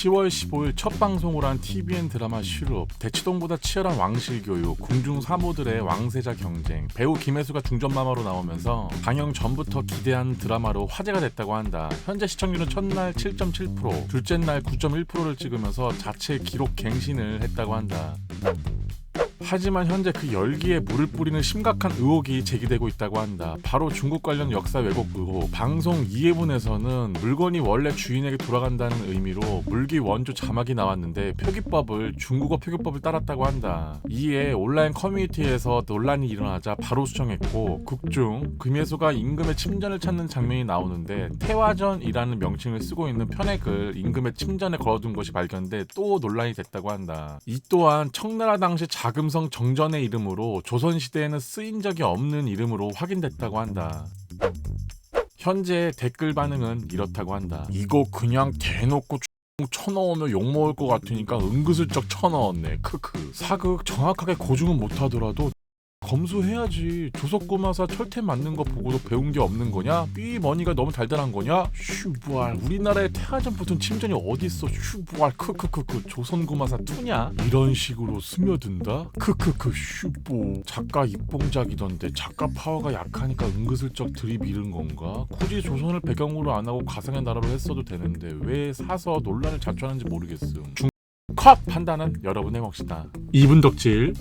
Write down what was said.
10월 15일 첫 방송을 한 TVN 드라마 슈룹 대치동보다 치열한 왕실 교육 궁중 사모들의 왕세자 경쟁 배우 김혜수가 중전마마로 나오면서 방영 전부터 기대한 드라마로 화제가 됐다고 한다. 현재 시청률은 첫날 7.7% 둘째 날 9.1%를 찍으면서 자체 기록 갱신을 했다고 한다 하지만 현재 그 열기에 물을 뿌리는 심각한 의혹이 제기되고 있다고 한다. 바로 중국 관련 역사 왜곡 의혹. 방송 2회분에서는 물건이 원래 주인에게 돌아간다는 의미로 물기 원조 자막이 나왔는데 표기법을 중국어 표기법을 따랐다고 한다. 이에 온라인 커뮤니티에서 논란이 일어나자 바로 수정했고 극중 금예수가 임금의 침전을 찾는 장면이 나오는데 태화전이라는 명칭을 쓰고 있는 편액을 임금의 침전에 걸어둔 것이 발견돼 또 논란이 됐다고 한다. 이 또한 청나라 당시 자금 성 정전의 이름으로 조선시대에는 쓰인 적이 없는 이름으로 확인됐다고 한다. 현재 댓글 반응은 이렇다고 한다. 이거 그냥 대놓고 쳐넣으면 욕먹을 것 같으니까 은근슬쩍 쳐넣었네. 크크. 사극 정확하게 고증은 못하더라도 검수해야지. 조석구마사 철퇴 맞는 거 보고도 배운 게 없는 거냐? 삐 머니가 너무 달달한 거냐? 슈부알 우리나라에 태아전 붙은 침전이 어딨어? 슈부알 크크크크 조선구마사 투냐? 이런 식으로 스며든다? 크크크 슈보 작가 입봉작이던데 작가 파워가 약하니까 은근슬쩍 들이밀은 건가? 굳이 조선을 배경으로 안 하고 가상의 나라로 했어도 되는데 왜 사서 논란을 자초하는지 모르겠음. 중... 컷 판단은 여러분의 몫이다. 2분 덕질